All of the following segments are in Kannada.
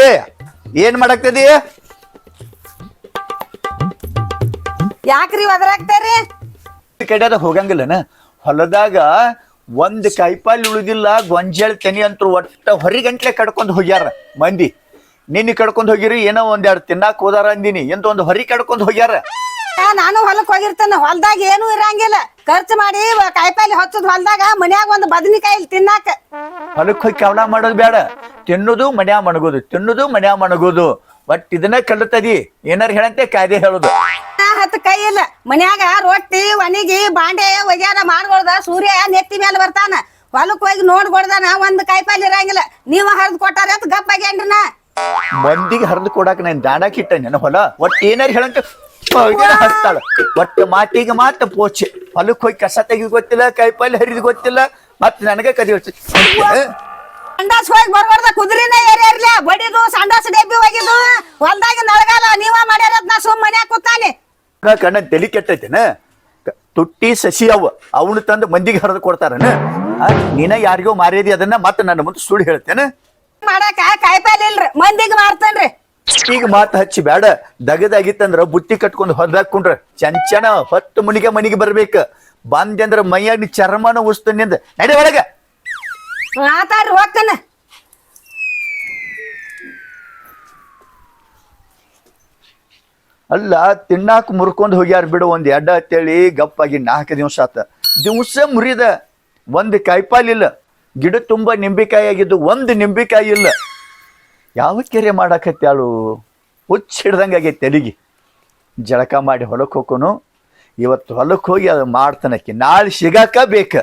ಏ ಏನ್ ಮಾಡಾಕ್ತದಿ? ಯಾಕ್ರಿ ಒದರಾಗ್ತಾರಿ ಕಡೆದ ಹೋಗಂಗಿಲ್ಲನ? ಹೊಲದಾಗ ಒಂದ್ ಕಾಯಿಪಾಲ್ ಉಳಿದಿಲ್ಲ ಗೊಂಜಾಳ ತೆನಿ ಅಂತೂ ಒಟ್ಟ ಹೊರಿಗಂಟ್ಲೆ ಕಡ್ಕೊಂಡ್ ಹೋಗ್ಯಾರ ಮಂದಿ. ನಿನ್ನ ಕಡ್ಕೊಂಡ್ ಹೋಗಿರಿ ಏನೋ ಒಂದೆರಡು ತಿನ್ನಾಕ್ ಹೋದಾರ ಅಂದಿನಿ ಎಂತ ಒಂದು ಹೊರಿ ಕಡ್ಕೊಂಡ್ ಹೋಗ್ಯಾರ. ನಾನು ಹೊಲಕ್ ಹೋಗಿರ್ತೇನೆ. ಹೊಲ್ದಾಗ ಏನು ಇರಂಗಿಲ್ಲ. ಖರ್ಚು ಮಾಡಿ ಕಾಯಿಪಲ್ಲೆ ಹೊಚ್ಚದ್ ಹೊಲ್ದಾಗ ಮನ್ಯಾಗ ಒಂದ್ ಬದನಿಕಾಯಿ ತಿನ್ನಾಕ. ಹೊಲಕ್ ಹೋಗಿ ಕವಳ ಮಾಡೋದು ಬೇಡ. ತಿನ್ನೋದು ಮನ್ಯಾ ಮಣಗೋದು. ತಿನ್ನೋದು ಮನ್ಯಾ ಮಣಗೋದು. ಬಟ್ ಇದನ್ನ ಕಲಿತದಿ. ಏನಾರ ಹೇಳಂತೆ ಕಾಯ್ದೆ ಹೇಳೋದು. ಹತ್ತು ಕೈ ಇಲ್ಲ. ಮನ್ಯಾಗ ರೊಟ್ಟಿ ಒಣಗಿ ಬಾಂಡೆ ಒಗ್ಯಾರ ಮಾಡ್ಕೊಳ್ದ ಸೂರ್ಯ ನೆತ್ತಿ ಮೇಲೆ ಬರ್ತಾನ. ಹೊಲಕ್ ಹೋಗಿ ನೋಡ್ಕೊಡ್ದಾನ ಒಂದ್ ಕಾಯಿಪಲ್ಲೆ ಇರಂಗಿಲ್ಲ. ನೀವ ಹರಿದ್ ಕೊಟ್ಟಾರ ಅಂತ ಗಪ್ ಆಗ್ಯಾನ್ರಿ ನಾ? ಮಂದಿಗೆ ಹರಿದು ಕೊಡಾಕ ನಾನು ದಾಡಕ್ ಇಟ್ಟ ನನ್ನ ಹೊಲ. ಒಟ್ಟು ಏನಾರ ಹೇಳಂತ? ಹಚ್ತಾಳ ಒಟ್ಟು ಮಾತಿಗೆ ಮಾತ ಪೋಚೆ. ಹೊಲಕ್ ಹೋಗಿ ಕಸ ತೆಗಿ ಗೊತ್ತಿಲ್ಲ ಕೈ ಪಲ್ಲೆ ಹರಿದು ಗೊತ್ತಿಲ್ಲ ಮತ್ ನನಗ ಕದಿ ಸಂಡಾಸ್ ಹೋಗಿ ಬರ್ಬಾರ್ದ ಕುದುರಿನ ಏರ್ಯಾರ್ಲ ಬಡಿದು ಸಂಡಾಸ್ ಡಬ್ಬಿ ಹೋಗಿದ್ದು ಹೊಲ್ದಾಗ ನಳಗಾಲ ನೀವ ಮಾಡ್ಯಾರ ನಾ ಸುಮ್ ಮನ್ಯಾಗ ಕೂತಾನೆ. ಕಣ್ಣ ತಲಿ ಕೆಟ್ಟೈತೇನ ತುಟ್ಟಿ ಸಸಿ ಅವ. ಅವನು ತಂದು ಮಂದಿಗೆ ಹರಿದು ಕೊಡ್ತಾರನ? ನೀನ ಯಾರಿಗೋ ಮಾರಿದಿ ಅದನ್ನ ಮತ್ತೆ ನನ್ನ ಮುಂದೆ ಸುಳ್ಳು ಹೇಳ್ತೇನೆ. ಮಾಡಾಕ ಕಾಯಿಪಲ್ಲೆ ಇಲ್ರಿ. ಮಂದಿಗೆ ಮಾರ್ತೇನ್ರಿ. ಈಗ ಮಾತು ಹಚ್ಚಿ ಬೇಡ ದಗದಾಗಿತ್ತಂದ್ರ ಬುತ್ತಿ ಕಟ್ಕೊಂಡು ಹೊರದಾಕೊಂಡ್ರ ಚಂಚನ ಹೊತ್ತು ಮನಿಗೆ ಮನಿಗೆ ಬರ್ಬೇಕ. ಬಂದ್ಯಂದ್ರ ಮೈಯಾಗಿ ಚರ್ಮನ ಉಸ್ತನಿಂದ ನಡಿ ಒಳಗ. ಹೋಗ್ತಾನೆ. ಅಲ್ಲ ತಿನ್ನಾಕ ಮುರ್ಕೊಂಡ್ ಹೋಗ್ಯಾರ ಬಿಡು ಒಂದ್ ಎಡ್ಡ ಅಂತೇಳಿ ಗಪ್ಪಾಗಿ ನಾಲ್ಕು ದಿವಸ ಆತ. ದಿವಸ ಮುರಿದ ಒಂದ್ ಕಾಯಿಪಾಲಿಲ್ಲ ಗಿಡ ತುಂಬಾ ನಿಂಬಿಕಾಯಿ ಆಗಿದ್ದು ಒಂದ್ ನಿಂಬಿಕಾಯಿ ಇಲ್ಲ. ಯಾವ ಕೆರೆ ಮಾಡಾಕತ್ಯಾಳು ಹುಚ್ಚ ಹಿಡ್ದಂಗೆ ತೆಲಿಗಿ. ಜಳಕ ಮಾಡಿ ಹೊಲಕ್ಕೆ ಹೋಗೋನು ಇವತ್ತು ಹೊಲಕ್ಕೆ ಹೋಗಿ ಅದು ಮಾಡ್ತಾನಕ್ಕೆ ನಾಳೆ ಸಿಗಾಕ ಬೇಕ.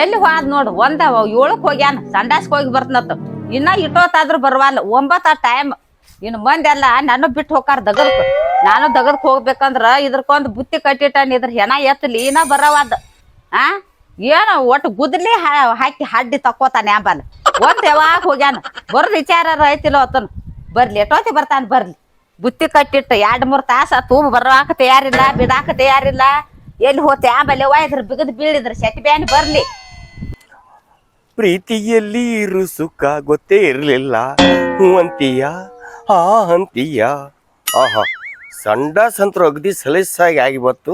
ಎಲ್ಲಿ ಹೋದ್ ನೋಡು, ಒಂದ ಏಳಕ್ ಹೋಗ್ಯಾನ, ಸಂಡಾಸ್ಕ್ ಹೋಗಿ ಬರ್ತನತ್ತ ಇನ್ನ ಇಟ್ಟೋತಾದ್ರೂ ಬರವಲ್ಲ, ಒಂಬತ್ತ ಟೈಮ್ ಇನ್ನು ಮಂದೆಲ್ಲ ನಾನು ಬಿಟ್ಟು ಹೋಗಾರ ದಗದಕ್ ನಾನು ದಗದಕ್ ಹೋಗ್ಬೇಕಂದ್ರ ಇದ್ರಕೊಂದ್ ಬುತ್ತಿ ಕಟ್ಟಿಟ್ಟಾನ, ಇದ್ರ ಹೆಣ ಎತ್ತಲಿ ಇನ್ನ ಬರವಾದ. ಆ? ಏನು ಒಟ್ಟು ಗುದ್ಲಿ ಹಾಕಿ ಹಡ್ಡಿ ತಕ್ಕೋತಾನೆ ಆಂಬಲ್ ಒಂದ್ ಯಾವಾಗ ಹೋಗ್ಯಾನ? ಬರ್ರಿ ವಿಚಾರ ಐತಿಲ್ಲ ಆತನ. ಬರ್ಲಿ, ಎಷ್ಟೊತ್ತಿ ಬರ್ತಾನೆ ಬರ್ಲಿ. ಬುತ್ತಿ ಕಟ್ಟಿಟ್ಟು ಎರಡ್ ಮೂರ್ ತಾಸ ತೂ ಬರೋಕೆ ತಯಾರಿಲ್ಲ, ಬಿಡಾಕ ತಯಾರಿಲ್ಲ. ಎಲ್ಲಿ ಹೋತೆ ಆಂಬಲ್ ಒಯ್ದ್ರ ಬಿಗದ್ ಬೀಳಿದ್ರ ಸೆಟಿ ಬ್ಯಾನ್ ಬರ್ಲಿ. ಪ್ರೀತಿಯಲ್ಲಿ ಇರು ಸುಖ ಗೊತ್ತೇ ಇರಲಿಲ್ಲ. ಹೂ ಅಂತೀಯ ಹಾ ಅಂತೀಯ ಆಹಾ, ಸಂಡ ಸಂತ್ರ ಅಗದಿ ಸಲೀಸಾಗಿ ಆಗಿ ಬತ್ತು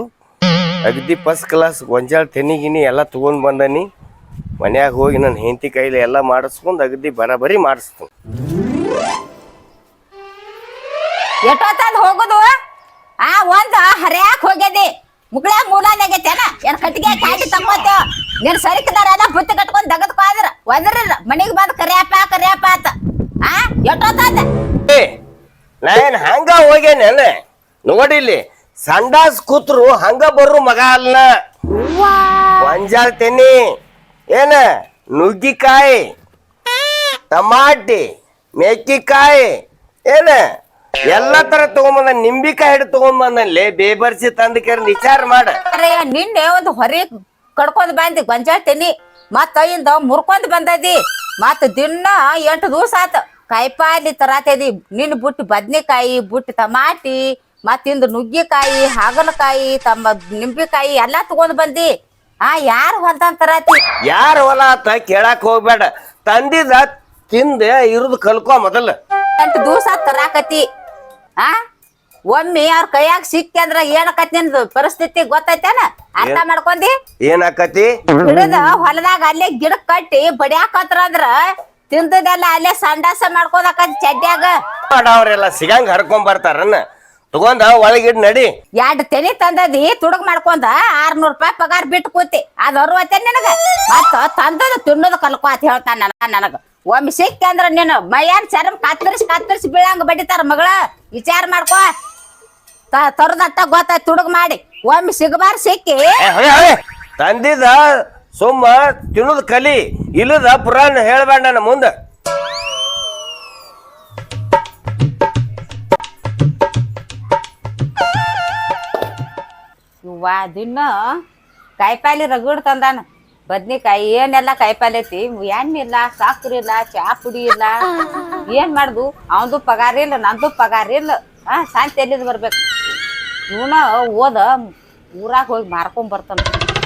ಅಗದಿ ಫಸ್ಟ್ ಕ್ಲಾಸ್ ಗೊಂಜಾಳ ತೆನಿಗಿನಿ ಎಲ್ಲ ತಗೊಂಡ್ ಬಂದನಿ. ಮನ್ಯಾಗ ಹೋಗಿ ನನ್ನ ಹೆಂಡತಿ ಕೈಲಿ ಎಲ್ಲ ಮಾಡಿಸ್ಕೊಂಡು ಅಗದಿ ಬರಾಬರಿ ಮಾಡಿಸ್ತು ಎಷ್ಟೊತ್ತಂದ್ ಹೋಗುದು? ಆ ಒಂದ್ ಹರ್ಯಾಕ್ ಹೋಗ್ಯದಿ. ಮುಗಳ ಮೂಲಾದಾಗೈತೇನ ಏನ್? ಕಟ್ಟಿಗೆ ಕಾಯಿ ತಗೋತೇವ ನೀನ್ ಸರಿಕದಾರೆಲ್ಲ ಬುತ್ತಿ ಕಟ್ಕೊಂಡ್ ದಗದ್ ಕಾದ್ರ ಒದರಿಲ್ಲ. ಮನಿಗ್ ಬಂದ್ ಕರಿಯಪ್ಪ ಕರಿಯಪ್ಪ ಆತ. ಆ ಎಷ್ಟೊತ್ತಂದ ಏ ನಾನ್ ಹಂಗ ಹೋಗ್ಯಾನ ನೋಡಿಲ್ಲಿ. ಸಂಡಾಸ್ ಕೂತ್ರು ಹಂಗ ಬರ್ರು ಮಗ ಅಲ್ಲ ಗೊಂಜಾಳ ತೆನಿ ಏನ? ನುಗ್ಗಿಕಾಯಿ, ಟಮಾಟಿ ಮೆಕ್ಕಿಕಾಯಿ ಏನ? ಎಲ್ಲ ತರ ತಗೊಂಬಂದ, ನಿಂಬಿಕಾಯಿ ಹಿಡ್ ತಗೊಂಬಂದಲ್ಲಿ ಬೇಬರ್ಸಿ ತಂದ ಕೇರ್ ವಿಚಾರ ಮಾಡ. ನಿನ್ನೆ ಒಂದು ಹೊರಿ ಕಡ್ಕೊಂಡ್ ಬಂದಿ ಗೊಂಜಾಳ ತೆನಿ ಮತ್ತ ಇಂದ ಮುರ್ಕೊಂಡ್ ಬಂದದಿ. ಮತ್ತ ದಿನ ಎಂಟು ದಿವಸ ಆತ. ಕಾಯಿಪಾಲಿ ತರಾತದಿ. ನಿನ್ ಬುಟ್ಟಿ ಬದ್ನೆಕಾಯಿ, ಬುಟ್ಟಿ ಟಮಾಟಿ ಮತ್ತಿಂದ ನುಗ್ಗಿಕಾಯಿ ಹಾಗಲಕಾಯಿ ತಮ್ಮ ನಿಂಬಿಕಾಯಿ ಎಲ್ಲಾ ತಗೊಂಡ್ ಬಂದಿ. ಆ ಯಾರು ಹೊಲ್ದಂಗ್ ತರಾತಿ ಯಾರ ಹೊಲ ಆತ ಕೇಳಾಕ್ ಹೋಗ್ಬೇಡ. ತಂದಿದ ತಿಂದ ಇರುದು ಕಲ್ಕೋ ಮೊದಲ. ಎಂಟು ದಿವಸ ತರಾಕತಿ. ಆ ಒಮ್ಮೆ ಅವ್ರ ಕೈಯಾಗ ಸಿಕ್ಕಿ ಅಂದ್ರ ಏನಕತಿ ನಿಂದು ಪರಿಸ್ಥಿತಿ ಗೊತ್ತೈತೇನ? ಅರ್ಥ ಮಾಡ್ಕೊಂಡಿ. ಏನಾಕತಿ? ಗಿಡದ ಹೊಲದಾಗ ಅಲ್ಲೇ ಗಿಡ ಕಟ್ಟಿ ಬಡಿಯಾಕತ್ರ ಅಂದ್ರ ತಿಂದದೆಲ್ಲ ಅಲ್ಲೇ ಸಂಡಾಸ ಮಾಡ್ಕೋದಕ್ಕತಿ ಚಡ್ಡ್ಯಾಗ ಅವ್ರೆಲ್ಲ ಸಿಗಂಗ್ ಹರ್ಕೊಂಡ್ ಬರ್ತಾರನ್ನ ತಗೊಂಡ ಒಳಗಿಡ್ ನಡಿ. ಎರಡು ತೆನಿ ತಂದದಿ ತುಡುಗ್ ಮಾಡ್ಕೊಂಡ ಆರ್ನೂರ್ ರೂಪಾಯಿ ಪಗಾರ ಬಿಟ್ಟು ಕೂತಿ. ಅದ್ ಅರ್ವತ್ತೆ ನಿನಗ. ಮತ್ತ ತಂದದ ತಿನ್ನೋದು ಕಲ್ಕೋ ಅಂತ ಹೇಳ್ತಾನ ನನಗ ನನಗ. ಒಮ್ಮೆ ಸಿಕ್ಕ ಅಂದ್ರ ನೀನು ಮೈಯನ್ ಚರ್ಮ ಕತ್ತರಿಸಿ ಕತ್ತರಿಸಿ ಬೀಳಂಗ ಬಡಿತಾರ ಮಗಳ. ವಿಚಾರ ಮಾಡ್ಕೋ. ತರದತ್ತ ಗೊತ್ತಾಯ್ತು ತುಡುಗ್ ಮಾಡಿ. ಒಮ್ಮೆ ಸಿಗಬಾರ ಸಿಕ್ಕಿ. ತಂದಿದ ಸುಮ್ಮ ತಿನ್ನೋದು ಕಲಿ. ಇಲ್ಲದ ಪುರಾಣ ಹೇಳ್ಬೇಡ ನನ್ನ ಮುಂದ. ಇವ್ವ ದಿನ ಕಾಯಿಪಾಲಿ ರಗಡ್ ತಂದಾನ. ಬದ್ನಿಕಾಯಿ ಏನೆಲ್ಲ ಕಾಯಿಪಾಲಿ ಐತಿ? ಎಣ್ಣಿಲ್ಲ ಸಾಕ್ರಿ ಇಲ್ಲ ಚಾ ಪುಡಿ ಇಲ್ಲ. ಏನ್ ಮಾಡುದು ಅವಂದು ಪಗಾರ ಇಲ್ಲ, ನಂದು ಪಗಾರ ಇಲ್ಲ. ಹಾ ಶಾಂತಿ ಎಲ್ಲಿದ್ ಬರ್ಬೇಕು? ಇವನ ಓದ ಊರಾಗ ಹೋಗಿ ಮಾರ್ಕೊಂಡ್ ಬರ್ತಾನ.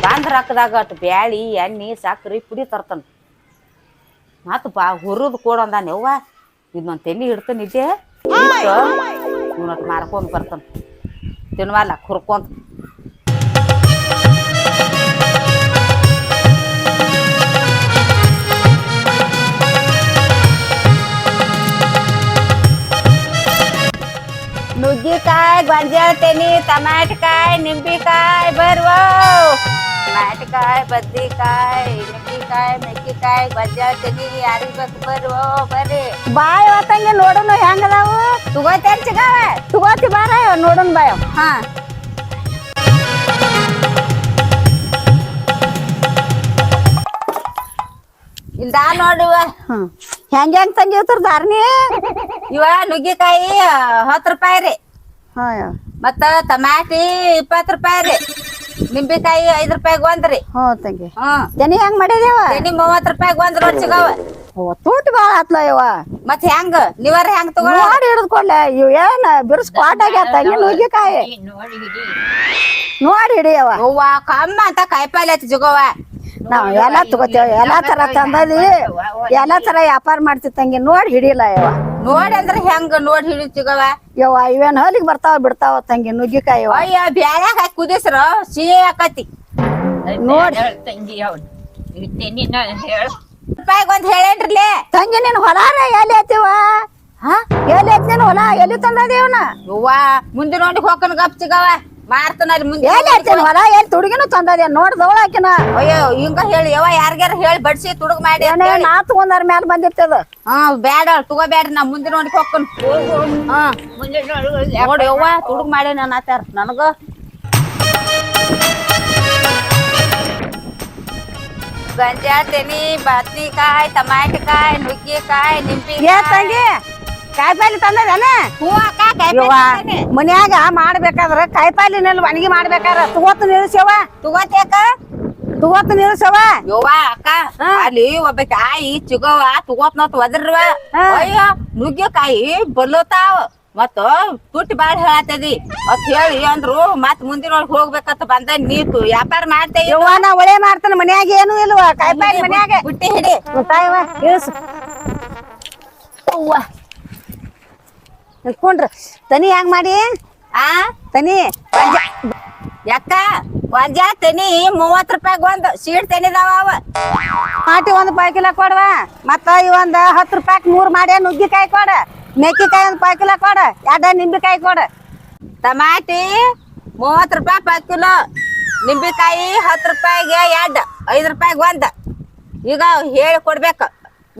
ಬಾಂದ್ರ ಹಾಕದಾಗ ಅಟ್ ಬ್ಯಾಳಿ, ಎಣ್ಣೆ, ಸಕ್ರಿ, ಪುಡಿ ತರ್ತಾನ. ಮತ್ ಬಾ, ಹುರಿದು ಕೊಡು ಅಂದಾನ. ಯವ್ವ ಇದನ್ನೊಂದು ತೆಲಿ ಇಡ್ತಾನ ಇದ್ದೆ, ಇವನಟ್ ಮಾರ್ಕೊಂಡ್ ಬರ್ತಾನ. ತಿನ್ವಲ್ಲ ಹುರ್ಕೊಂತ ಗೊಂಜಾಳ ತೆನಿ ಟಮಾಟಕಾಯಿ ನಿಂಬಿಕಾಯಿ ಬರ್ವ ಟಮಾಟಕಾಯಿ ಬದ್ನಿಕಾಯಿ ನಿಂಬಿಕಾಯಿ ಮೆಕ್ಕಿಕಾಯಿ ಗೊಂಜಾಳ ತೆನಿ ಯಾರಿಗ್ ಬೇಕು ಬರ್ವ ಬರ್ರಿ ಬಾಯ್ ತಂಗಿ ನೋಡೋಣ ಹೆಂಗದಾವು ತಗೋತೇನ್ ಚಿಗಾವ ತಗೋತಿ ಬಾರ ನೋಡೋಣ ಬಾಯ್ ಹಾ ಇಂದ ನೋಡುವ ಹ್ಮ್ ಹೆಂಗ್ ಹೆಂಗ್ ತಂಗಿ ಇರ್ತಾರ ದಾರ್ನಿ ಇವ ನುಗ್ಗಿಕಾಯಿ ಹತ್ತು ರೂಪಾಯಿ ರೀ ಹಾ ಮತ್ತ ಟಮಾಟಿ ಇಪ್ಪತ್ತು ರೂಪಾಯಿ ರೀ. ನಿಂಬಿಕಾಯಿ ಐದ್ ರೂಪಾಯಿಗೆ ಒಂದ್ರಿ. ಹ್ಞೂ ತಂಗಿ. ಹ್ಮ್ ಜನಿ ಹೆಂಗ್ ಮಾಡಿದೇವ ಎಣ್ಣಿ ಮೂವತ್ ರೂಪಾಯಿಗೆ ಒಂದ್ ನೋಡಿ ಸಿಗಾವ. ತೂಟಿ ಬಾಳ ಆತ್ಲ ಇವ ಮತ್ ಹೆಂಗ್? ನೀವಾರ ಹೆಂಗ್ ತಗೊಳ? ನೋಡಿ ಹಿಡಿದ್ಕೊಡ್ಲೆ ಇವ್ ಏನ್ ಬಿರ್ಸ್ ಕ್ವಾಟ್ ಆಗ್ಯಾವ ತಂಗಿ ನುಗ್ಗಿಕಾಯಿ. ನೋಡಿ ಹಿಡಿಯವ ಅವ್ವ ಕಮ್ಮ ಅಂತ ಕಾಯಿಪಲ್ಲೆ ಆಯ್ತು ಜುಗವ ನಾವ್ ಎಲ್ಲಾ ತಗೋತೇವ ಎಲ್ಲಾ ತರ ತಂದದಿ. ಎಲ್ಲಾ ತರ ವ್ಯಾಪಾರ ಮಾಡ್ತಿ ತಂಗಿ. ನೋಡಿ ಹಿಡಿಯಲ್ಲ ಯವ್ವ. ನೋಡಿ ಅಂದ್ರ ಹೆಂಗ್ ನೋಡಿ ಹಿಡಿ ಸಿಗವ? ಯವ್ವ ಇವೇನ್ ಹಲಿಗ್ ಬರ್ತಾವ ಬಿಡ್ತಾವ ತಂಗಿ ನುಗ್ಗಿಕಾಯಿ ಯವ್ವ? ಅಯ್ಯ ಬ್ಯಾಳ್ಯಾಗ ಹಾಕಿ ಕುದಿಸ್ರ ಸಿಹಿ ಆಕತಿ. ನೋಡಿ. ರೂಪಾಯಿಗೆ ಒಂದ್ ಹೇಳೇನ್ರಿಲೇ? ತಂಗಿ ನಿನ್ ಹೊಲ ಎಲ್ಲಿ ಐತಿವ ಹಾ? ಎಲ್ಲಿ ಐತಿ ನಿನ್ ಹೊಲ? ಎಲ್ಲಿ ತಂದದೇವನ ಯವ್ವ ಮುಂದೆ ನೋಡಿ ಹೋಗನ್ ಗಪ್ ಸಿಗವ. ಮಾರ್ತನ ಅಲ್ಲಿ ಮುಂದೆ. ಎಲ್ಲಿ ನಿನ್ ಹೊಲ ಎಲ್ಲಿ ತುಡುಗಿನೂ ತಂದದೆ? ನೋಡ್ದವಳ ಆಕಿನ? ಅಯ್ಯೋ ಹಿಂಗ ಹೇಳಿ. ಯವ್ವ ಯಾರ್ಗ್ಯಾರ ಹೇಳಿ ಬಡ್ಸಿ ತುಡುಗ್ ಮಾಡಿ ಅಂತ ಏನೇ ಹೇಳಿ. ನಾ ತಗೊಂಡಾರ ಮ್ಯಾಲ ಬಂದಿರ್ತದ ಹಾ ಬ್ಯಾಡ ತಗೋ ಬ್ಯಾಡ್ರಿ ನಾ ಮುಂದೆ ನೋಡಿ ಹೋಗ್ಕನ್ ಹಾ. ನೋಡಿ ಯವ್ವ ತುಡುಗ್ ಮಾಡಿ ನಾನು ಆತಾರ ನನಗ. ಗಂಜಾ ತೆನಿ ಬದ್ನಿಕಾಯಿ ಟಮಾಟಿಕಾಯಿ ನುಗ್ಗಿಕಾಯಿ ಏ ನಿಂಬಿಕಾಯಿ ತಂಗಿ ಕಾಯಿಪಲ್ಲೆ ತಂದದೇನ. ಮನ್ಯಾಗ ಮಾಡ್ಬೇಕಾದ್ರ ಕಾಯಿಪಲ್ಲೆನಲ್ಲಿ ಒಣಗಿ ಮಾಡ್ಬೇಕಾದ್ರ ತಗೋತ ನಿಲ್ಸವ ತಗೋತ್ಯಾಕ ತಗೋತ ನಿಲ್ಸವ ಯವ್ವ ಅಕ್ಕ ಅಲ್ಲಿ ಒಬ್ಬ ಕಾಯಿ ಚಿಗವ ತಗೋತ್ನತ್ ಒದ್ರವ. ಅಯ್ಯೋ ನುಗ್ಗೆಕಾಯಿ ಬಲ್ಲೋತಾವ. ಮತ್ತ ತುಟ್ಟಿ ಬಾಳ ಹೇಳತ್ತದಿ ಅತ್ ಹೇಳಿ ಅಂದ್ರು ಮತ್ ಮುಂದಿನೊಳಗ್ ಹೋಗ್ಬೇಕಂತ ಬಂದ. ನೀತು ವ್ಯಾಪಾರ ಮಾಡ್ತೇ ಯವ್ವ ನಾ ಒಳೆ ಮಾಡ್ತಾನ. ಮನ್ಯಾಗ ಏನು ಇಲ್ವಾ? ಕಾಯಿಪಲ್ಲೆ ಮನ್ಯಾಗ. ಬುಟ್ಟಿ ಹಿಡಿ. ಇಳಿಸು ಅವ್ವ ತನಿ ಹ್ಯಾಂಗ ಮಾಡಿ? ಆ? ತನಿ ಯಾಕ? ಗೊಂಜಾ ತನಿ ಮೂವತ್ ರೂಪಾಯಿ ಒಂದ್ ಸೀಟ್ ತೆನಿದಾವ ಅವ. ಮಾಟಿ ಒಂದ್ ಪಾವ್ ಕಿಲೋ ಕೊಡ್ವ. ಮತ್ತ ಈ ಒಂದ್ ಹತ್ತು ರೂಪಾಯಿ ಮೂರ್ ಮಾಡಿ ನುಗ್ಗಿಕಾಯಿ ಕೊಡ. ಮೆಕ್ಕಿಕಾಯಿ ಒಂದ್ ಪಾವ್ ಕಿಲೋ ಕೊಡ. ಎರಡ ನಿಂಬಿಕಾಯಿ ಕೊಡ. ಟಮಾಟಿ ಮೂವತ್ ರೂಪಾಯಿ ಪಾವ್ ಕಿಲೋ. ನಿಂಬಿಕಾಯಿ ಹತ್ತು ರೂಪಾಯಿಗೆ ಎರಡ್ ಐದ್ ರೂಪಾಯಿಗೆ ಒಂದ್. ಈಗ ಹೇಳಿ ಕೊಡ್ಬೇಕ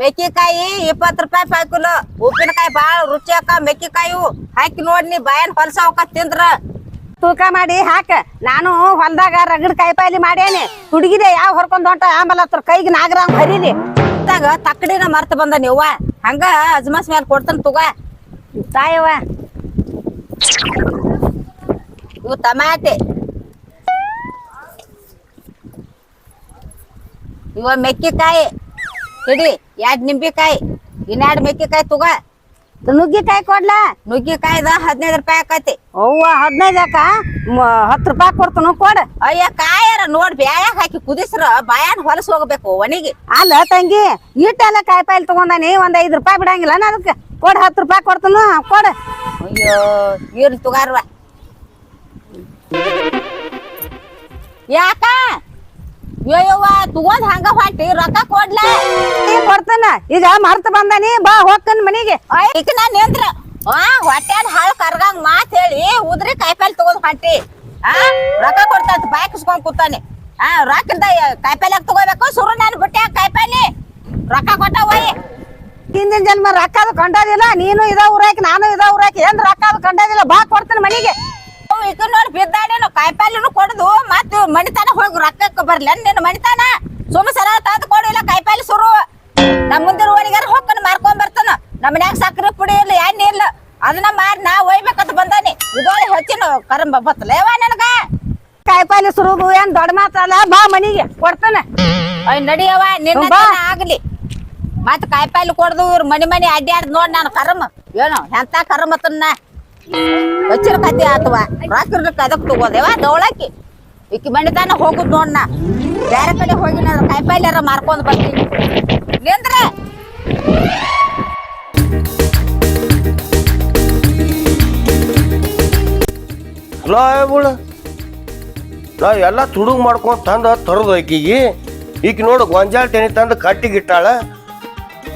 ಮೆಕ್ಕಿಕಾಯಿ ಇಪ್ಪತ್ತು ರೂಪಾಯಿ ಪಾವ್ ಕಿಲೋ. ಉಪ್ಪಿನಕಾಯಿ ಬಾಳ ರುಚಿ ಅಕ್ಕ ಮೆಕ್ಕಿಕಾಯಿ. ಹಾಕಿ ನೋಡಿ ನೀ ಹೊಲ್ಸ ಹೊಲ್ಸಾವಕ ತಿಂದ್ರ. ತೂಕ ಮಾಡಿ ಹಾಕ. ನಾನು ಹೊಲ್ದಾಗ ರಗಡ್ ಕಾಯಿಪಲ್ಲೆ ಮಾಡೇನಿ ಹುಡುಗಿದೆ, ಯಾವ ಹೊರ್ಕೊಂಡ್ ಹೊಂಟ? ಆಮೇಲೆ ಕೈಗೆ ನಾಗರ ಹರಿಲಿ. ಇತ್ತಾಗ ತಕ್ಕಡಿನ ಮರ್ತ ಬಂದ ನೀವ ಹಂಗ ಅಜ್ಮಸ್ ಮೇಲೆ ಕೊಡ್ತಾನ ತುಗ. ತಾಯವ ಇವು ಟಮಾಟೆ. ಇವ ಮೆಕ್ಕಿಕಾಯಿ. ಹಿಡಿ. ಎರಡ್ ನಿಂಬಿಕಾಯಿ? ಇನ್ನೆರಡು ಮೆಕ್ಕಿಕಾಯಿ ತಗೋ? ನುಗ್ಗಿಕಾಯಿ ಕೊಡ್ಲಾ? ನುಗ್ಗಿಕಾಯ್ದ ಹದಿನೈದು ರೂಪಾಯಿ ಆಕತಿ. ಅವ್ವ ಹದಿನೈದು ಯಾಕ? ಹತ್ತು ರೂಪಾಯಿ ಕೊಡ್ತನು ಕೊಡ. ಅಯ್ಯ ಕಾಯಾರ ನೋಡ್ ಬ್ಯಾಯಾಗ ಹಾಕಿ ಕುದಿಸ್ರ ಬಾಯಾನ ಹೊಲಸ್ ಹೋಗ್ಬೇಕು ಒಣಗಿ. ಅಲ್ಲ ತಂಗಿ ಇಟ್ಟೆಲ್ಲ ಕಾಯಿಪಲ್ಲೆ ತಗೊಂಡಾನಿ ಒಂದ್ ಐದು ರೂಪಾಯಿ ಬಿಡಂಗಿಲ್ಲ ನಾ ಅದಕ್ಕೆ. ಕೊಡ ಹತ್ತು ರೂಪಾಯಿ ಕೊಡ್ತನು ಕೊಡ. ಅಯ್ಯೋ ಇರ್ ತುಗಾರ್ವ. ಯಾಕ? ಅಯ್ಯವ್ವ ತಗೊಂಡ್ ಹಂಗ ಹೊಟ್ಟಿ ರೊಕ್ಕ ಕೊಡ್ಲ. ನೀ ಕೊಡ್ತಾನ ಈಗ ಮರ್ತ ಬಂದಾನಿ ಬಾ ಹೋಗ್ತಾನ ಮನೆಗೆ. ಈಗ ನಾ ನಿಂತ್ರ ಆ ಹೊಟ್ಯಾನ ಹಾಳು ಕರ್ಗಂಗ್ ಮಾತ್ ಹೇಳಿ ಉದ್ರಿ ಕಾಯಿಪಲ್ಲೆ ತಗೊಂಡ್ ಹೊಂಟಿ ಆ ರೊಕ್ಕ ಕೊಡ್ತಾನ ಬಾಯ್ ಕುಸ್ಕೊಂಡ್ ಕೂತಾನೆ. ಆ ರೊಕ್ಕದ ಕಾಯಿಪಲ್ಲೆ ತಗೋಬೇಕು ಸುರು ನಾನು ಬಿಟ್ಟೆ ಕಾಯಿಪಲ್ಲೆ ರೊಕ್ಕ ಕೊಟ್ಟ ಒಯ್ ಹಿಂದಿನ ಜನ್ಮ ರೊಕ್ಕ ಕಂಡೋದಿಲ್ಲ ನೀನು ಇದ ಊರಾಕಿ ನಾನು ಇದ ಊರಾಕಿ ಏನ್ ರೊಕ್ಕ ಕಂಡೋದಿಲ್ಲ ಕಂಡದಿಲ್ಲ ಬಾ ಕೊಡ್ತಾನ ಮನಿಗೆ. ಈಗ ನೋಡಿ ಬಿದ್ದಾಡೇನು ಕಾಯಿಪಲ್ಲೆನು ಕೊಡದು ಮತ್ತು ಮಣಿತಾನ ಹೋಗಿ ರೊಕ್ಕಕ್ಕೆ ಬರ್ಲಿ. ನಿನ್ನ ಮಣಿತಾನ? ಸುಮ್ಮ ಸರ ತಂದು ಕೊಡಿಲ್ಲ ಕಾಯಿಪಲ್ಲೆ ಸುರು. ನಮ್ಮ ಮುಂದಿನ ಓಣಿಗಾರ ಹೋಗ್ಕೊಂಡು ಮಾರ್ಕೊಂಡ್ ಬರ್ತಾನ. ನಮ್ಮ ಮನ್ಯಾಗ ಸಕ್ಕರೆ ಪುಡಿ ಇಲ್ಲ ಎಣ್ಣೆ ಇಲ್ಲ. ಅದನ್ನ ಮಾರಿ ನಾ ಒಯ್ಬೇಕಂತ ಬಂದಾನೆ. ಇದೊಳಿ ಹೆಚ್ಚಿನ ಕರಂಬ ಬತ್ತಲೇವ ನನಗ? ಕಾಯಿಪಲ್ಲೆ ಸುರುದು ಏನ್ ದೊಡ್ಡ ಮಾತಲ್ಲ ಬಾ ಮನಿಗೆ ಕೊಡ್ತಾನ. ಅಯ್ಯ ನಡಿಯವ ನಿನ್ನ ಆಗ್ಲಿ. ಮತ್ ಕಾಯಿಪಲ್ಲೆ ಕೊಡ್ದು ಇವ್ರ ಮನಿ ಮನಿ ಅಡ್ಡಾಡ್ದು ನೋಡ್ ನಾನು ಕರಮ್. ಏನು ಎಂತ ಕರಮತ್ತನ್ನ ಹಚ್ಚಿರ ಕತೆ ಆತವ. ರಾತ್ರಿ ಅದಕ್ಕೆ ತಗೋದೇವ ಇಕ್ಕಿ ಈಕಿ ಮಣಿತಾನ ಹೋಗುದ್ ನೋಡ್ನ ಬೇರೆ ಕಡೆ ಹೋಗಿ ನಾನು ಕಾಯಿಪಲ್ಯಾರ ಮಾರ್ಕೊಂಡು ಬರ್ತೀನಿ. ನಿಂದ್ರೆ. ಲಾ ಬಿಡ ನಾ ಎಲ್ಲ ತುಡುಗ್ ಮಾಡ್ಕೊಂಡ್ ತಂದ ತರದು ಆಕಿಗೆ ಈಕಿ ನೋಡು ಗೊಂಜಾಳ ತೆನಿ ತಂದು ಕಟ್ಟಿಗಿಟ್ಟಾಳ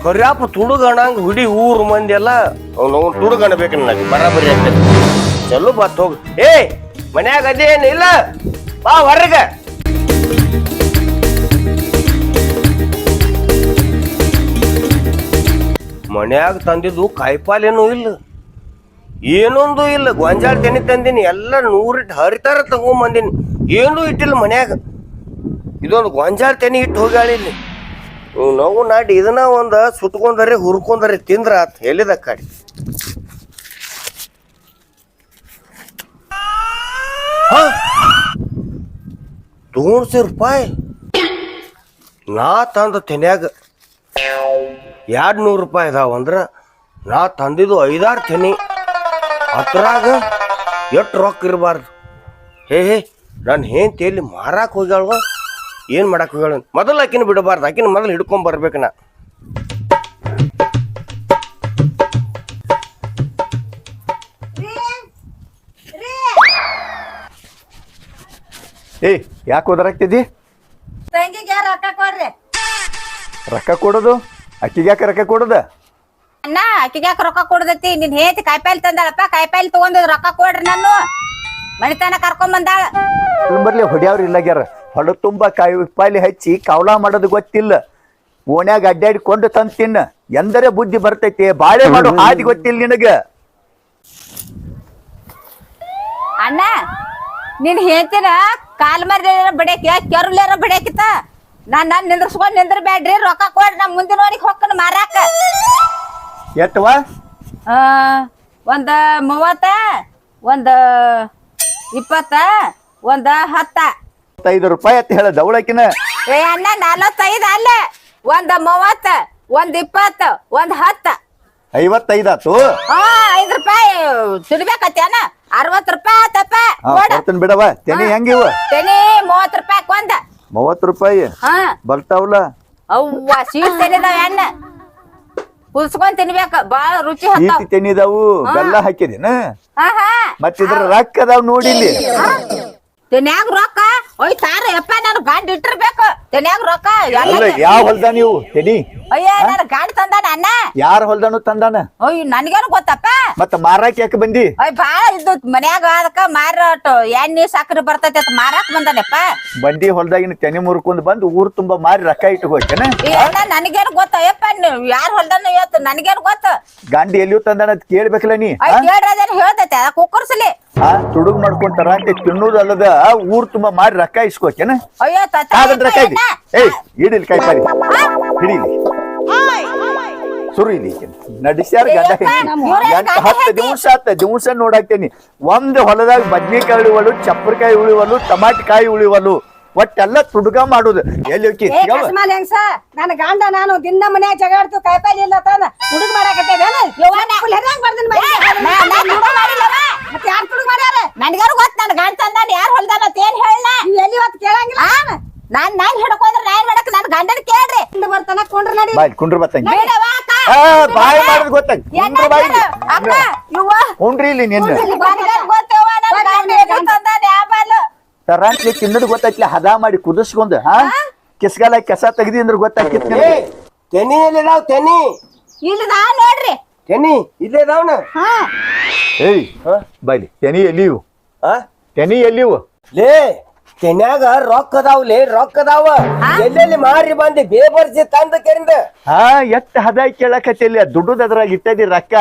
ಕರ್ಯಾಪ ತುಡುಗಣಂಗ್ ಹುಡಿ ಊರು ಮಂದಿ ಎಲ್ಲ ಅವ್ನು ತುಡುಗಣ ತುಡುಗ ನನಗೆ, ಬರಾಬರಿ ಅಂತ ಚಲೋ ಬತ್ ಹೋಗ. ಏ, ಮನ್ಯಾಗ ಅದೇನು ಇಲ್ಲ? ಬಾ ಹೊರಗ. ಮನ್ಯಾಗ ತಂದಿದ್ದು ಕಾಯಿಪಾಲೇನೂ ಇಲ್ಲ. ಏನೊಂದು ಇಲ್ಲ. ಗೊಂಜಾಳ ತೆನಿ ತಂದಿನಿ, ಎಲ್ಲ ನೂರಿಟ್ಟು ಹರಿತಾರ ತಗೊಂಬಂದಿನಿ. ಏನೂ ಇಟ್ಟಿಲ್ಲ ಮನ್ಯಾಗ. ಇದೊಂದು ಗೊಂಜಾಳ ತೆನಿ ಇಟ್ಟು ಹೋಗ್ಯಾಳ ಇಲ್ಲಿ. ಇವ್ ನಾವು ನಾಟಿ ಇದನ್ನ ಒಂದ ಸುಟ್ಕೊಂಡ್ರಿ ಹುರ್ಕೊಂಡ್ರಿ ತಿಂದ್ರ ಆತ್ ಎಲ್ಲಿದ ಕಾಡಿ. ದೋನ್ಸೆ ರೂಪಾಯಿ. ನಾ ತಂದ ತೆನ್ಯಾಗ ಎರಡ್ ನೂರು ರೂಪಾಯಿ ಇದಾವ ಅಂದ್ರ ನಾ ತಂದಿದ್ದು ಐದಾರು ತೆನಿ. ಅದ್ರಾಗ ಎಷ್ಟು ರೊಕ್ಕ ಇರಬಾರ್ದು? ಹೇ ಹೇ, ನಾನು ಹೆಂಡತಿ ಎಲ್ಲಿ ಮಾರಾಕ್ ಹೋಗ್ಯಾಳ್ವ ಏನು ಮಾಡಕ್ ಹೋಗ್ಯಾಳ ಮೊದಲು ಆಕಿನ ಬಿಡಬಾರ್ದು ಆಕಿನ ಮೊದಲು ಹಿಡ್ಕೊಂಡ್ ಬರ್ಬೇಕು ನಾ. ಏ ಯಾಕೆ ಓದರಾಗ್ತಿದ್ದಿ ತಂಗಿಗೆ ರೊಕ್ಕ ಕೊಡ್ರಿ? ರೊಕ್ಕ ಕೊಡೋದು? ಅಕ್ಕಿಗೆ ಯಾಕೆ ರೊಕ್ಕ ಕೊಡೋದ? ಅಣ್ಣ ಆಕಿಗೆ ಯಾಕೆ ರೊಕ್ಕ ಕೊಡದೈತಿ? ನಿನ್ ಹೇತಿ ಕಾಯಿಪಲ್ಲೆ ತಂದಾಳಪ್ಪ ಕಾಯಿಪಲ್ಲೆ ತಗೊಂಡ್ ರೊಕ್ಕ ಕೊಡ್ರಿ ನಾನು ಮಣಿತನ ಕರ್ಕೊಂಡ್ ಬಂದಾಳ. ಬರ್ಲಿ ಇಲ್ಲ ಇಲ್ಲಾಗ್ಯಾರ. ಹೊಡ ತುಂಬ ಕಾಯಿ ಪಾಲಿ ಹಚ್ಚಿ ಕವಲ ಮಾಡೋದು ಗೊತ್ತಿಲ್ಲ. ಓಣ್ಯಾಗ ಅಡ್ಡಾಡಿಕೊಂಡು ತಂದು ತಿನ್ನ. ಎಂದರೆ ಬುದ್ಧಿ ಬರ್ತೈತಿ. ಬಾಳೆ ಮಾಡು ಹಾದಿ ಗೊತ್ತಿಲ್ಲ ನಿನಗ. ಅಣ್ಣ ನೀನ್ ಹೇಳ್ತೀನ ಕಾಲ್ ಮರ್ಯಾದ ಬಡಿಯಾಕ ಕೆರುಲೇರ ಬಡಿಯಾಕಿತ್ತ ನಾನ್ ನಾನ್ ನಿಂದ್ರಸ್ಕೊಂಡ್ ನಿಂದ್ರ ಬ್ಯಾಡ್ರಿ ರೊಕ್ಕ ಕೊಡ್ ನಾ ಮುಂದಿನ ವಾರಿಗೆ ಹೊಕ್ಕನ ಮಾರಾಕ. ಎಟ್ಟವ ಆ, ಒಂದ ಮೂವತ್ತ ಒಂದ ಇಪ್ಪತ್ತ ಒಂದ ಹತ್ತ. ಐದು ರೂಪಾಯಿ ಅಂತ ಹೇಳ ದವಳಕಿನ. ಏ ಅಣ್ಣ ನಲವತ್ತೈದು ಅಲ್ಲ. ಒಂದ ಮೂವತ್ತ ಒಂದ್ ಇಪ್ಪತ್ತು ಒಂದ್ ಹತ್ತ. ಐವತ್ತೈದಾತು ಆ ಐದ್ ರೂಪಾಯಿ. ಅಣ್ಣ. ಅರವತ್ ರೂಪಾಯಿ ಆತಪ್ಪ. ಹಾ ಕೊಡ್ತೀನಿ ಬಿಡವ ತೆನಿ ಹೆಂಗಿವ? ತೆನಿ ಮೂವತ್ ರೂಪಾಯಿ ಒಂದ ಮೂವತ್ತು ರೂಪಾಯಿ? ಹಾ. ಬರ್ತಾವಲ್ಲ ಅವ್ವ ಸೀಟ್ ತೆನಿದಾವ ಅಣ್ಣ. ಕುಲ್ಸ್ಕೊಂಡ್ ತಿನ್ಬೇಕ. ಬಾಳ ರುಚಿ ಹತ್ತಾವ. ಈತಿ ತೆನಿದಾವು ಬೆಲ್ಲ ಹಾಕಿದಿನ? ಹಾ ಹಾ. ಮತ್ತಿದ್ರ ರೊಕ್ಕ ಅದಾವ್ ನೋಡಿಲ್ಲಿ ತೆನ್ಯಾಗ ರೊಕ್ಕ? ಒಯ್ ತಾರ ಯಪ್ಪ ನಾನು ಗಾಂಡ್ ಇಟ್ಟಿರ್ಬೇಕು. ತೆನ್ಯಾಗ ರೊಕ್ಕ? ಅಲ್ಲ ಯಾವ ಹೊಲ್ದ ನೀವು? ತೆನಿ. ಅಯ್ಯ ನಾನು ಗಾಂಡ್ ತಂದಾನ ಅಣ್ಣ. ಯಾರ ಹೊಲ್ದಾನು ತಂದಾನ? ಅಯ್ಯ ನನ್ಗೇನು ಗೊತ್ತಪ್ಪ? ಮತ್ತ ಮಾರಾಕ ಯಾಕೆ ಬಂದಿ? ಅಯ್ಯ ಬಾಳ ಇದ್ದು ಮನ್ಯಾಗ ಅದಕ್ಕ ಮಾರಾಟ ಎಣ್ಣೆ ಸಕ್ಕರೆ ಬರ್ತೈತೆ ಅಂತ ಮಾರಾಕ್ ಬಂದಾನಪ್ಪ. ಬಂಡಿ ಹೊಲ್ದಾಗಿನ ತೆನಿ ಮುರ್ಕೊಂಡ್ ಬಂದು ಊರ್ ತುಂಬಾ ಮಾರಿ ರೊಕ್ಕ ಇಟ್ಟು ಹೋಗ್ತೇನೆ ಅಣ್ಣ ನನಗೇನು ಗೊತ್ತಯ್ಯಪ್ಪ ಯಾರ ಹೊಲ್ದಾನ ಇವತ್ತು? ನನಗೇನು ಗೊತ್ತ? ಗಾಂಡಿ ಎಲ್ಲಿಯೂ ತಂದಾನ ಅಂತ ಕೇಳ್ಬೇಕಲ್ಲ ನೀ ಅಯ್ಯ ಕೇಳ್ರದೇನು ಹೇಳ್ತೈತೆ? ಕುಕ್ಕರ್ಸ್ಲಿ ಆ ತುಡುಗ್ ಮಾಡ್ಕೊಂತಾರ ಅಂತ ತಿನ್ನೋದಲ್ಲದ ಊರ್ ತುಂಬಾ ಮಾಡಿ ರೊಕ್ಕ ಇಸ್ಕೋಕೇನ ಅಯ್ಯೋ ತತ್ತ ಕಾದಂದ್ರ ಕೈ ಏಯ್ ಇಡಿಲ್ ಕೈ ಪಾರಿ ಹಿಡೀಲಿ. ಸುರು ಇಲ್ಲಿ ನಡಿಸ್ಯಾರ ಗಂಡ ಎಂಟು ಹತ್ತು ದಿವಸ ಆತ ದಿವಸ ನೋಡಾಕ್ತೇನಿ ಒಂದ್ ಹೊಲದಾಗ ಬದ್ನಿಕಾಯಿ ಉಳಿವಲು ಚಪ್ಪರಕಾಯಿ ಉಳಿವಲು ಟಮಾಟಿ ಕಾಯಿ ಉಳಿವಲು ಒಟ್ಟೆಲ್ಲ ತುಡುಗ ಮಾಡುದು. ಎಲ್ಲಿ ಹೋಗಿ ನನ್ನ ಗಂಡ ನಾನು ದಿನ ಮನ್ಯಾಗ ಜಗಾಡ್ತು ಕಾಯಿಪಲ್ಲೆ ಇಲ್ಲ ತಾನ. ಹುಡುಗ ಮಾಡಾಕತ್ತೇನ ಫುಲ್ ಹೆಂಗ್ ಬರ್ದಿನ ಮತ್ತೆ ಯಾರು ತುಡುಗ ಮಾಡ್ಯಾರ ನನ್ಗಾರು ಗೊತ್ತ ನನ್ ಗಾಂಡ್ ತಂದಾನ ಯಾರು ಹೊಲ್ದಾನ ಅಂತ ಏನ್ ಹೇಳ ನೀವ್ ಎಲ್ಲಿ ಹೊತ್ತು ಕೇಳಂಗಿಲ್ಲ ನಾನ್ ನಾನ್ ಹಿಡ್ಕೊಂಡ್ರೆ ನಾನ್ ಮಾಡಕ್ ನನ್ ಗಂಡನ್ ಕೇಳ್ರಿ ಹಿಂದೆ ಬರ್ತಾನ ಕೊಂಡ್ರ ನಡಿ ಬಾಯ್ ಕುಂಡ್ರ ಬತ್ತಂಗಿ. ಬಾಯಿ ಅಕ್ಕ. ಆ ಬಾಯ್ ಮಾಡೋದು ಗೊತ್ತಾಗ. ಕುಂಡ್ರ ಬಾಯಿ? ಅಕ್ಕ ಇವ್ವ. ಕುಂಡ್ರಿ ಇಲ್ಲಿ ನಿನ್ನ. ನನ್ಗೇನ್ ಗೊತ್ತವ್ವ ನನ್ ಗಂಡ ಎಲ್ಲಿ ತಂದಾನ ಯಾವಲ್ಲ ತರಾಂಟ್ಲಿ ತಿನ್ನೋದು ಗೊತ್ತಾಯ್ತಿಲ್ಲ ಹದ ಮಾಡಿ ಕುದಿಸ್ಕೊಂಡ್ ಹಾ? ಕಿಸ್ಗಾಲ ಕೆಸ ತೆಗ್ದಿ ಅಂದ್ರೆ ಗೊತ್ತಾಕಿತ್ ಏ ತೆನಿ ಎಲ್ಲಿದಾವ್ ತೆನಿ? ಇಲ್ಲಿ ನಾ ನೋಡ್ರಿ. ತೆನಿ ಇಲ್ಲೇ ಇದಾವ್ನ? ಏಯ್ ಬೈಲಿ ತೆನಿ ಎಲ್ಲಿವು ಆ? ತೆನಿ ಎಲ್ಲಿವು ಲೇ ತೆನ್ಯಾಗ ರೊಕ್ಕ ಅದಾವ್ಲಿ ರೊಕ್ಕ ಅದಾವ. ಎಲ್ಲೆಲ್ಲಿ ಮಾರಿ ಬಂದಿ ಬೇಬರ್ಜಿ ತಂದ ಕೆರಿಂದ? ಹಾ ಎತ್ತ ಹದ ಕೇಳಕತ್ತಿಲ್ಲ ದುಡ್ಡುದ ಅದ್ರಾಗ ಇಟ್ಟದಿ ರೊಕ್ಕ.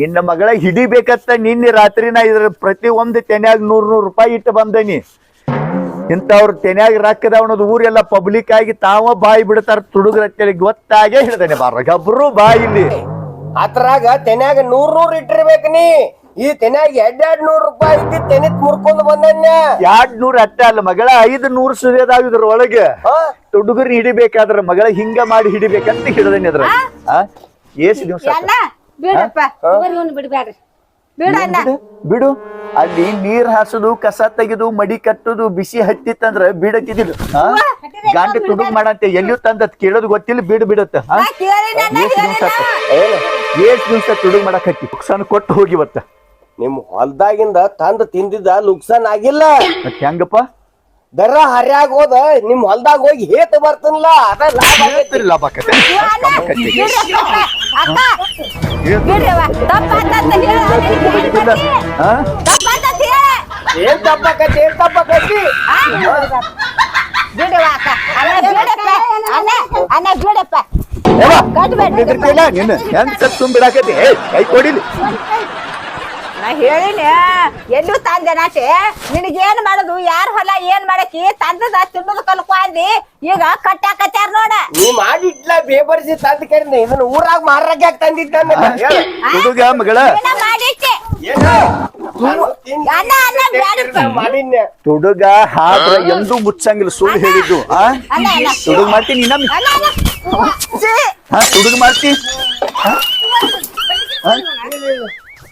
ನಿನ್ನ ಮಗಳ ಹಿಡಿಬೇಕತ್ತ ನಿನ್ನೆ ರಾತ್ರಿನ ನಾ ಇದ್ರ ಪ್ರತಿ ಒಂದು ತೆನ್ಯಾಗ ನೂರ್ ನೂರ್ ರೂಪಾಯಿ ಇಟ್ಟು ಬಂದನಿ. ಇಂಥವ್ರ ತೆನ್ಯಾಗ ಅನ್ನೋದು ಊರೆಲ್ಲ ಪಬ್ಲಿಕ್ ಆಗಿ ತಾವ ಬಾಯಿ ಬಿಡ್ತಾರ ತುಡುಗ್ರ ಗೊತ್ತಾಗೆ ಗೊತ್ತಾಗೇ ಹಿಡ್ದಾನೆ ಬಾರ ಗಬ್ರು ಬಾಯಿ ಇಲ್ಲಿ. ಅದ್ರಾಗ ತೆನ್ಯಾಗ ನೂರ್ ನೂರ್ ಇಟ್ಟಿರ್ಬೇಕು ನೀ. ಈ ತೆನ್ಯಾಗ ಎರಡ್ ಎರಡ್ ನೂರ್ ರೂಪಾಯಿ ಇದ್ದಿ ತೆನಿತ್ ಮುರ್ಕೊಂಡ್ ಬಂದನ್ಯ? ಎರಡ್ ನೂರ್ ಅಟ್ಟ ಅಲ್ಲ ಮಗಳ ಐದ್ ನೂರ್ ಸುರಿಯದಾವ ಇದ್ರ ಒಳಗೆ. ಹುಡುಗರ್ನ ಹಿಡಿಬೇಕಾದ್ರ ಮಗಳ ಹಿಂಗ ಮಾಡಿ ಹಿಡಿಬೇಕಂತ ಹಿಡ್ದೇನಿ ಅದ್ರ ಆ? ಏಸ್ ದಿವ್ಸ ಎಲ್ಲ ಬಿಡು ಏನ್ ಬಿಡು? ಬಿಡು. ಅಲ್ಲಿ ನೀರ್ ಹಾಸುದು ಕಸ ತೆಗೆದು ಮಡಿ ಕಟ್ಟುದು ಬಿಸಿ ಹತ್ತಿತ್ತಂದ್ರ ಬಿಡತ್ತಿದಿಲ್ಲ ಗಾಂಡಿ ತುಡು ಮಾಡಂತೆ ಎಲ್ಲಿಯೂ ತಂದತ್ ಕೇಳೋದು ಗೊತ್ತಿಲ್ಲ ಬಿಡು ಬಿಡತ್ತ ನಾ ಕೇಳಿ ನನ್ನ ಎಷ್ಟ್ ದಿವ್ಸ? ಎಷ್ಟ್ ದಿವ್ಸ ತುಡುಗ್ ಮಾಡಕ್ ಹತ್ತಿ. ಸಣ್ಣ ಕೊಟ್ಟು ಹೋಗಿ ಇವತ್ತ. ನಿಮ್ ಹೊಲ್ದಾಗಿಂದ ತಂದ್ ತಿಂದಿದ್ದ ಲುಕ್ಸಾನ್ ಆಗಿಲ್ಲ. ಹೆಂಗಪ್ಪ? ದರ ಹರ್ಯಾಗ ಹೋದ ನಿಮ್ ಹೊಲ್ದಾಗ ಹೋಗಿ ಹೇತ ಬರ್ತನಲ್ಲ ಅದ ಲಾಭ ಆಗೈತಿ. ಹೇಳ್ತೀರಿ ಲಾಭ ಆಕತ್ತೆ. ಲಾಭ ಆಕತ್ತೆ. ಅಕ್ಕ ಹೇಳ್ತೀರಿ. ಬಿಡ್ರವ್ವ ತಪ್ಪಾತಂತ ಹೇಳ ಬಿಡುದಿಲ್ಲ. ಆ? ತಪ್ಪಾತಂತ ಹೇಳ ಏನ್ ತಪ್ಪಕತಿ ತಪ್ಪಕತಿ ಬಿಡಪ್ಪ. ಅಣ್ಣ ಅಣ್ಣ ಬಿಡಪ್ಪ. ಯವ್ವ, ಕಟ್ಬೇಡ ನಿಂದಿರ್ತೀಯಲ್ಲ ನೀನು ಹೆಂಗ್ ಸತ್ ತುಂಬಿಡಾಕತಿ ಏ ಕೈ ಕೊಡಿಲಿ. ನಾ ಹೇಳಿನಿ ಎಲ್ಲೂ ತಂದೆ ನಾಟೆ ನಿನಗೇನ್ ಮಾಡೋದು? ಯಾರ ಹೊಲ ಏನ್ ಮಾಡಕಿ? ತಂದದ ತಿನ್ನೋದು ಕಲ್ಕೊಂಡಿ ಈಗ ಕಟ್ಟಾಕತ್ಯಾರ ನೋಡ. ನೀ ಮಾಡಿಟ್ಲ ಬೇಬರ್ಸಿ ತಂದ ಕರೀನಿ. ಇದನ್ನ ಊರಾಗ ಮಾರಕ್ಕೆ ಯಾಕೆ ತಂದಿದ್ದಾನೆ ಹುಡುಗ ಮಗಳ? ಏನ ಮಾಡಿಟ್ಟೆ ತುಡುಗ ಹಾದ್ರ ಎಂದೂ ಮುಚ್ಚಂಗಿಲ್ಲ ಸುಳ್ಳು ಹೇಳಿದ್ದು. ತುಡುಗ ಮಾಡ್ತೀನಿ ಛೀ. ಹಾ ತುಡುಗ್ ಮಾಡ್ತಿ.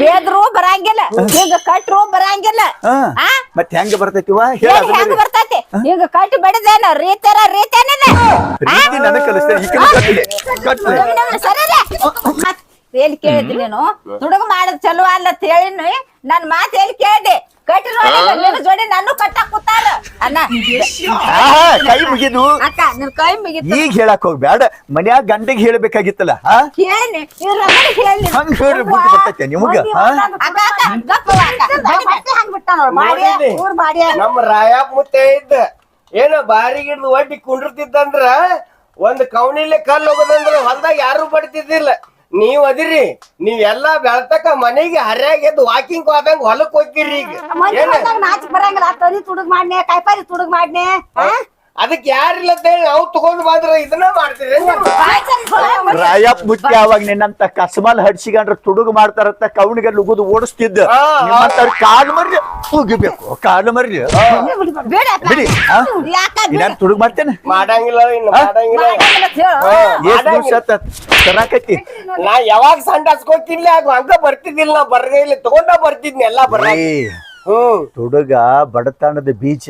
ಬೇದ್ರು ಬರಂಗಿಲ್ಲ. ಈಗ ಕಟ್ರು ಬರಂಗಿಲ್ಲ. ಆ? ಮತ್ ಹೆಂಗ ಬರ್ತೈತಿವ ಹೇಳ ಏನ್ ಹೆಂಗ್ ಬರ್ತೈತಿ? ಈಗ ಕಟ್ ಬಡದೇನ? ರೀತರ ರೀತೇನಿದ ರೀತಿ ನನಗ್ ಈ ಕಲಿ ಕಟ್ಲಿ. ಸರಿದೆ ಮತ್ ಎಲ್ಲಿ ಕೇಳಿದ್ರಿ ನೀನು? ತುಡುಗ ಮಾಡೋದ್ ಚಲೋ ಅಲ್ಲ ಅಂತ ಹೇಳಿ ನನ್ ಮಾತ್ ಎಲ್ಲಿ ಕೇಳಿದೆ? ನಿನ್ನ ಜೋಡಿ ನಾನು ಕಟ್ಟಾಕ್ ಅಣ್ಣ ಆಹಾ, ಕೈ ಮುಗಿದು. ಅಕ್ಕ ನಿನ್ ಕೈ ಮುಗಿತು. ಈಗ ಹೇಳಕ್ ಹೋಗ್ಬೇಡ. ಮನ್ಯಾಗ ಗಂಡಗ್ ಹೇಳ್ಬೇಕಾಗಿತ್ತಲ್ಲ ಹಾ? ಕೇಳಿನಿ ಇವ್ರ ಅಮ್ಮನಿಗೆ ಹೇಳಿನಿ ಹಂಗ್ ಹೇಳ್ರಿ ಬುದ್ಧಿ ಬರ್ತೈತೆ ನಿಮಗ ಹಾ? ಅಕ್ಕ ಅಕ್ಕ ಗಪ್ಪವ್ವ ಅಕ್ಕ ಹಂಗ್ ಬಿಟ್ಟ ನೋಡ್ ಮಾಡಿ ನೋಡಿದ್ನಿ? ಊರ್ ಮಾಡಿ ನಮ್ಮ ರಾಯಪ್ಪ ಮುತ್ತೆ ಇದ್ದ. ಏನ ಬಾರಿ ಗಿಡದ ಒಡ್ಡಿ ಕುಂಡಿರ್ತಿದ್ದಂದ್ರ ಒಂದ್ ಕೌನಿಲೆ ಕಲ್ಲು ಹೋಗೋದಂದ್ರ ಹೊಲ್ದಾಗ ಯಾರು ಬಡ್ತಿದ್ದಿಲ್ಲ. ನೀವ್ ಅದಿರಿ ನೀವೆಲ್ಲಾ ಬೆಳ್ತಕ ಮನೆಗೆ ಹರ್ಯಾಗ ಎದ್ದು ವಾಕಿಂಗ್ ಹೋದಂಗ ಹೊಲಕ್ ಹೋಗಿರಿ ಈಗ. ನಾಚಿಕ್ ಬರಂಗಿಲ್ಲ. ತರಿ ತುಡುಗ್ ಮಾಡ್ನೆ ಕಾಯಿಪಾರಿ ತುಡುಗ್ ಮಾಡ್ನೆ ಅದಕ್ ಯಾರಿಲ್ಲ ಅಂತ ಹೇಳಿ ನಾವು ತಗೊಂಡ್ ಬಂದ್ರೆ ಇದನ್ನ ಮಾಡ್ತೀವಿ. ರಾಯಪ್ಪ ಮುಚ್ಚಿ ಅವಾಗ ನಿನ್ನಂತ ಕಸಮಲ್ ಹಡ್ಸಿಗಂಡ್ರ ತುಡುಗು ಮಾಡ್ತಾರಂತ ಕವಣಿಗೆ ಲುಗುದು ಓಡಿಸ್ತಿದ್ದ. ನಿಮ್ಮಂತವ್ರ ಕಾಲು ಮರ್ರಿ. ಉಗಿಬೇಕು ಕಾಲು ಮರ್ರಿ. ಬಿಡಿ ನಾನು ತುಡುಗು ಮಾಡ್ತೇನೆ? ಮಾಡಂಗಿಲ್ಲ ಇನ್ನು ಮಾಡಂಗಿಲ್ಲ. ಹೇಳು ಎಷ್ಟ್ ದಿವ್ಸ ನಾ ಯಾವಾಗ ಸಂಡ ಹಸ್ಕೋತಿಲ್ಲ ಆಗ ಹಂಗ ಬರ್ತಿದ್ದಿಲ್ಲ ನಾ ಬರ್ಗೇ ಇಲ್ಲ. ತಗೊಂಡ ಬರ್ತಿದ್ನಿ ಎಲ್ಲಾ ಬರ ತುಡುಗ ಬಡತನದ ಬೀಜ.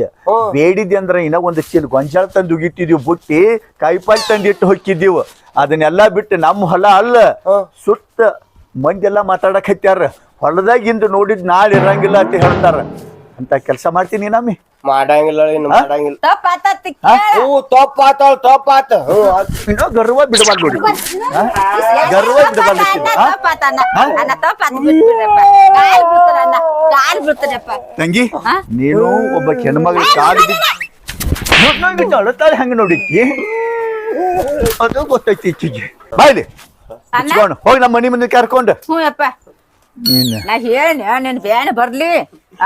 ಬೇಡಿದೆ ಅಂದ್ರ ಇನ್ನ ಒಂದ್ ಚೀಲ ಗೊಂಜಾಳ ತಂದು ಉಗಿತಿದ್ವಿ ಬುಟ್ಟಿ ಕಾಯಿಪಲ್ಲೆ ತಂದಿಟ್ಟು ಹೊಕ್ಕಿದ್ದೀವ್ ಅದನ್ನೆಲ್ಲಾ ಬಿಟ್ಟು ನಮ್ಮ ಹೊಲ ಅಲ್ಲ. ಸುತ್ತ ಮಂದಿ ಎಲ್ಲಾ ಮಾತಾಡಕ್ ಹತ್ಯಾರ. ಹೊಲದಾಗಿಂದ ನೋಡಿದ್ ನಾಳೆ ಇರಂಗಿಲ್ಲ ಅಂತ ಹೇಳ್ತಾರ. ಅಂತ ಕೆಲಸ ಮಾಡ್ತೀನಿ ನಮ್ಮಿ. ಮಾಡಂಗಿಲ್ಲ ಇನ್ನು ಮಾಡಂಗಿಲ್ಲ. ಇನ್ನೂ ಗರ್ವ ಬಿಡಬಾರ್ದು ನೋಡಿ ಹಾ? ಗರ್ವ ಬಿಡಬಾರ್ದು ಹಾ? ಅಣ್ಣ. ತಪ್ಪಾತ ಬಿಟ್ಬಿಡ್ರಪ್ಪ. ಕಾಲ್ ಬಿಡ್ತಾರ ಅಣ್ಣ. ಕಾಲ್ ಬಿಡ್ತಾರಪ್ಪ ತಂಗಿ ಹಾ? ನೀನು ಒಬ್ಬ ಹೆಣ್ಮಗಳ ಕಾಲು ಬಿಟ್ಟು ಅಳತಾಳೆ ಹಂಗ ನೋಡಿಕ್ಕಿ ಅದು ಗೊತ್ತೈತಿ ಈಕಿಗೆ ಬಾಯ್ಲಿ ಅಣ್ಣ? ಹೋಗಿ ನಮ್ಮ ಮನಿ ಮುಂದೆ ಕರ್ಕೊಂಡು. ಹ್ಞೂ ನಾ ಹೇಳಿ ನಿನ್ ಬ್ಯಾನ್ ಬರ್ಲಿ.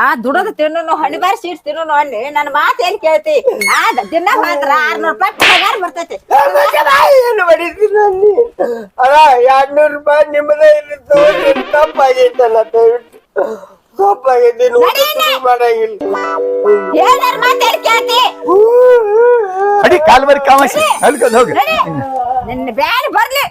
ಆ ದುಡದ ತಿನ್ನು ಹಣ್ಣು ಬಾರಿ ಸೀಟ್ ತಿನ್ನು ಅಲ್ಲಿ. ನನ್ನ ಮಾತು ಏನ್ ಕೇಳ್ತಿ? ಆ ದಿನ ಮಾತ್ರ ಆರ್ನೂರ್ ರೂಪಾಯಿ ಪಗಾರ ಬರ್ತೈತಿ. ಅಲ್ಲ ರೂಪಾಯಿ ನಿಮ್ಮದೇ ತಪ್ಪಾಗೈತಲ್ಲ ತಪ್ಪಾಗೈತಿ ಮಾಡಂಗಿಲ್ಲ. ಕೇಳ್ತಿ? ಅಡಿ ಕಾಲ್ ಮರಿ ಕಾಮಸಿ ಅಲ್ಕೊಂಡ್ ಹೋಗಿ. ನಿನ್ನ ಬ್ಯಾನ್ ಬರ್ಲಿ.